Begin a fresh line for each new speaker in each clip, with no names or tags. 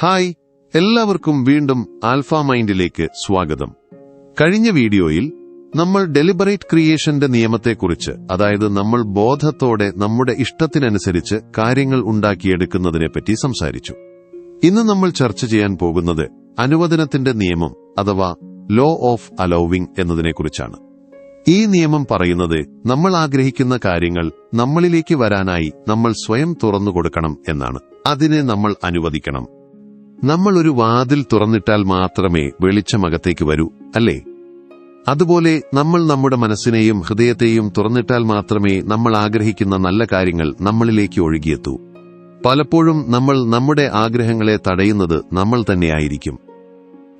Hi എല്ലാവർക്കും വീണ്ടും alpha മൈൻഡിലേക്ക് സ്വാഗതം. കഴിഞ്ഞ വീഡിയോയിൽ നമ്മൾ ഡെലിബറേറ്റ് ക്രിയേഷന്റെ നിയമത്തെക്കുറിച്ച് അതായത് നമ്മൾ ബോധത്തോടെ നമ്മുടെ ഇഷ്ടത്തിനനുസരിച്ച് കാര്യങ്ങൾ ഉണ്ടാക്കിയെടുക്കുന്നതിനെപ്പറ്റി സംസാരിച്ചു. ഇന്ന് നമ്മൾ ചർച്ച ചെയ്യാൻ പോകുന്നത് അനുവദനത്തിന്റെ നിയമം അഥവാ ലോ ഓഫ് അലോവിംഗ് എന്നതിനെക്കുറിച്ചാണ്. ഈ നിയമം പറയുന്നത് നമ്മൾ ആഗ്രഹിക്കുന്ന കാര്യങ്ങൾ നമ്മളിലേക്ക് വരാനായി നമ്മൾ സ്വയം തുറന്നു കൊടുക്കണം എന്നാണ്. അതിനെ നമ്മൾ അനുവദിക്കണം. നമ്മൾ ഒരു വാതിൽ തുറന്നിട്ടാൽ മാത്രമേ വെളിച്ചമകത്തേക്ക് വരൂ അല്ലേ? അതുപോലെ നമ്മൾ നമ്മുടെ മനസ്സിനെയും ഹൃദയത്തെയും തുറന്നിട്ടാൽ മാത്രമേ നമ്മൾ ആഗ്രഹിക്കുന്ന നല്ല കാര്യങ്ങൾ നമ്മളിലേക്ക് ഒഴുകിയെത്തൂ. പലപ്പോഴും നമ്മൾ നമ്മുടെ ആഗ്രഹങ്ങളെ തടയുന്നത് നമ്മൾ തന്നെയായിരിക്കും.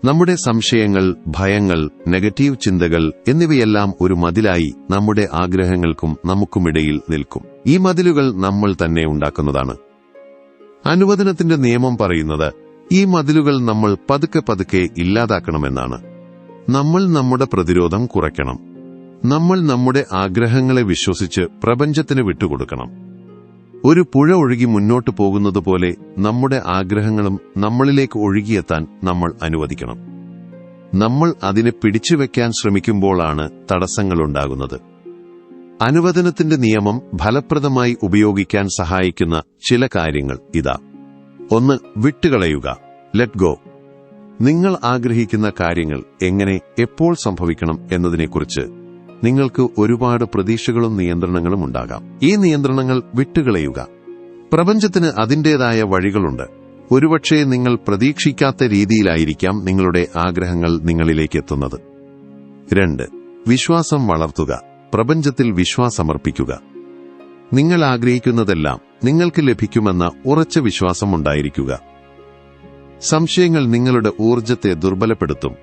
നമ്മുടെ സംശയങ്ങൾ ഭയങ്ങൾ നെഗറ്റീവ് ചിന്തകൾ എന്നിവയെല്ലാം ഒരു മതിലായി നമ്മുടെ ആഗ്രഹങ്ങൾക്കും നമുക്കുമിടയിൽ നിൽക്കും. ഈ മതിലുകൾ നമ്മൾ തന്നെ ഉണ്ടാക്കുന്നതാണ്. അനുവദനത്തിന്റെ നിയമം പറയുന്നത് ഈ മതിലുകൾ നമ്മൾ പതുക്കെ പതുക്കെ ഇല്ലാതാക്കണമെന്നാണ്. നമ്മൾ നമ്മുടെ പ്രതിരോധം കുറയ്ക്കണം. നമ്മൾ നമ്മുടെ ആഗ്രഹങ്ങളെ വിശ്വസിച്ച് പ്രപഞ്ചത്തിന് വിട്ടുകൊടുക്കണം. ഒരു പുഴ ഒഴുകി മുന്നോട്ട് പോകുന്നതുപോലെ നമ്മുടെ ആഗ്രഹങ്ങളും നമ്മളിലേക്ക് ഒഴുകിയെത്താൻ നമ്മൾ അനുവദിക്കണം. നമ്മൾ അതിനെ പിടിച്ചു പിടിച്ചുവെക്കാൻ ശ്രമിക്കുമ്പോഴാണ് തടസ്സങ്ങളുണ്ടാകുന്നത് അനുവദനത്തിന്റെ നിയമം ഫലപ്രദമായി ഉപയോഗിക്കാൻ സഹായിക്കുന്ന ചില കാര്യങ്ങൾ ഇതാ. ഒന്ന് വിട്ടുകളയുക. ലെറ്റ് ഗോ നിങ്ങൾ ആഗ്രഹിക്കുന്ന കാര്യങ്ങൾ എങ്ങനെ എപ്പോൾ സംഭവിക്കണം എന്നതിനെക്കുറിച്ച് നിങ്ങൾക്ക് ഒരുപാട് പ്രതീക്ഷകളും നിയന്ത്രണങ്ങളും ഉണ്ടാകാം. ഈ നിയന്ത്രണങ്ങൾ വിട്ടുകളയുക. പ്രപഞ്ചത്തിന് അതിന്റേതായ വഴികളുണ്ട്. ഒരുപക്ഷെ നിങ്ങൾ പ്രതീക്ഷിക്കാത്ത രീതിയിലായിരിക്കാം നിങ്ങളുടെ ആഗ്രഹങ്ങൾ നിങ്ങളിലേക്ക് എത്തുന്നത്. രണ്ട് വിശ്വാസം വളർത്തുക. പ്രപഞ്ചത്തിൽ വിശ്വാസമർപ്പിക്കുക. നിങ്ങൾ ആഗ്രഹിക്കുന്നതെല്ലാം നിങ്ങൾക്ക് ലഭിക്കുമെന്ന ഉറച്ച വിശ്വാസം ഉണ്ടായിരിക്കുക. സംശയങ്ങൾ നിങ്ങളുടെ ഊർജത്തെ ദുർബലപ്പെടുത്തും.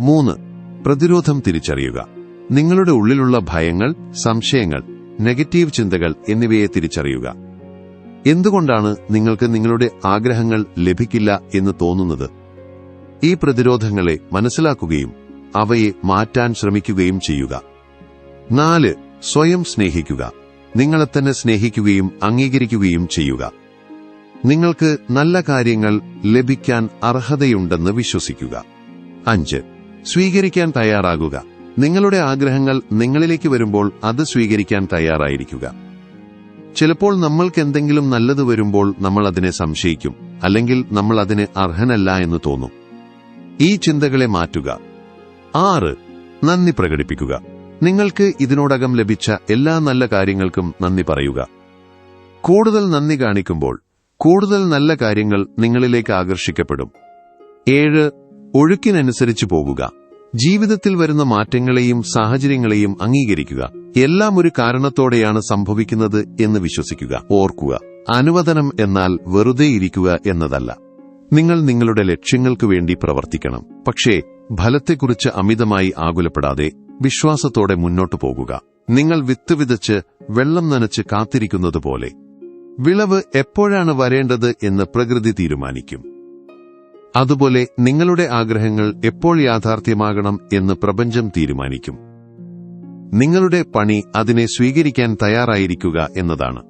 മൂന്ന് പ്രതിരോധം തിരിച്ചറിയുക. നിങ്ങളുടെ ഉള്ളിലുള്ള ഭയങ്ങൾ സംശയങ്ങൾ നെഗറ്റീവ് ചിന്തകൾ എന്നിവയെ തിരിച്ചറിയുക. എന്തുകൊണ്ടാണ് നിങ്ങൾക്ക് നിങ്ങളുടെ ആഗ്രഹങ്ങൾ ലഭിക്കില്ല എന്ന് തോന്നുന്നത്? ഈ പ്രതിരോധങ്ങളെ മനസ്സിലാക്കുകയും അവയെ മാറ്റാൻ ശ്രമിക്കുകയും ചെയ്യുക. നാല് സ്വയം സ്നേഹിക്കുക. നിങ്ങളെ തന്നെ സ്നേഹിക്കുകയും അംഗീകരിക്കുകയും ചെയ്യുക. നിങ്ങൾക്ക് നല്ല കാര്യങ്ങൾ ലഭിക്കാൻ അർഹതയുണ്ടെന്ന് വിശ്വസിക്കുക. അഞ്ച്. സ്വീകരിക്കാൻ തയ്യാറാകുക. നിങ്ങളുടെ ആഗ്രഹങ്ങൾ നിങ്ങളിലേക്ക് വരുമ്പോൾ അത് സ്വീകരിക്കാൻ തയ്യാറായിരിക്കുക. ചിലപ്പോൾ നമ്മൾക്ക് എന്തെങ്കിലും നല്ലത് വരുമ്പോൾ നമ്മൾ അതിനെ സംശയിക്കും അല്ലെങ്കിൽ നമ്മൾ അതിന് അർഹനല്ല എന്ന് തോന്നും. ഈ ചിന്തകളെ മാറ്റുക. ആറ്. നന്ദി പ്രകടിപ്പിക്കുക. നിങ്ങൾക്ക് ഇതിനോടകം ലഭിച്ച എല്ലാ നല്ല കാര്യങ്ങൾക്കും നന്ദി പറയുക. കൂടുതൽ നന്ദി കാണിക്കുമ്പോൾ കൂടുതൽ നല്ല കാര്യങ്ങൾ നിങ്ങളിലേക്ക് ആകർഷിക്കപ്പെടും. ഏഴ് ഒഴുക്കിനനുസരിച്ച് പോകുക ജീവിതത്തിൽ വരുന്ന മാറ്റങ്ങളെയും സാഹചര്യങ്ങളെയും അംഗീകരിക്കുക. എല്ലാം ഒരു കാരണത്തോടെയാണ് സംഭവിക്കുന്നത് എന്ന് വിശ്വസിക്കുക. ഓർക്കുക അനുവദനം എന്നാൽ വെറുതെ ഇരിക്കുക എന്നതല്ല. നിങ്ങൾ നിങ്ങളുടെ ലക്ഷ്യങ്ങൾക്കു വേണ്ടി പ്രവർത്തിക്കണം. പക്ഷേ ഫലത്തെക്കുറിച്ച് അമിതമായി ആകുലപ്പെടാതെ വിശ്വാസത്തോടെ മുന്നോട്ടു പോകുക. നിങ്ങൾ വിത്ത് വിതച്ച് വെള്ളം നനച്ച് കാത്തിരിക്കുന്നത് പോലെ വിളവ് എപ്പോഴാണ് വരേണ്ടത് എന്ന് പ്രകൃതി തീരുമാനിക്കും. അതുപോലെ നിങ്ങളുടെ ആഗ്രഹങ്ങൾ എപ്പോൾ യാഥാർത്ഥ്യമാകണം എന്ന് പ്രപഞ്ചം തീരുമാനിക്കും. നിങ്ങളുടെ പണി അതിനെ സ്വീകരിക്കാൻ തയ്യാറായിരിക്കുക എന്നതാണ്.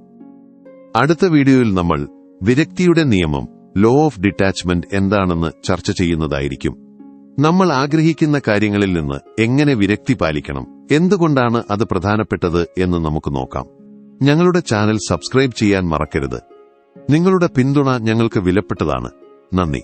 അടുത്ത വീഡിയോയിൽ നമ്മൾ വിരക്തിയുടെ നിയമം ലോ ഓഫ് ഡിറ്റാച്ച്മെന്റ് എന്താണെന്ന് ചർച്ച ചെയ്യുന്നതായിരിക്കും. നമ്മൾ ആഗ്രഹിക്കുന്ന കാര്യങ്ങളിൽ നിന്ന് എങ്ങനെ വിരക്തി പാലിക്കണം? എന്തുകൊണ്ടാണ് അത് പ്രധാനപ്പെട്ടത് എന്ന് നമുക്ക് നോക്കാം. ഞങ്ങളുടെ ചാനൽ സബ്സ്ക്രൈബ് ചെയ്യാൻ മറക്കരുത്. നിങ്ങളുടെ പിന്തുണ ഞങ്ങൾക്ക് വിലപ്പെട്ടതാണ്. നന്ദി.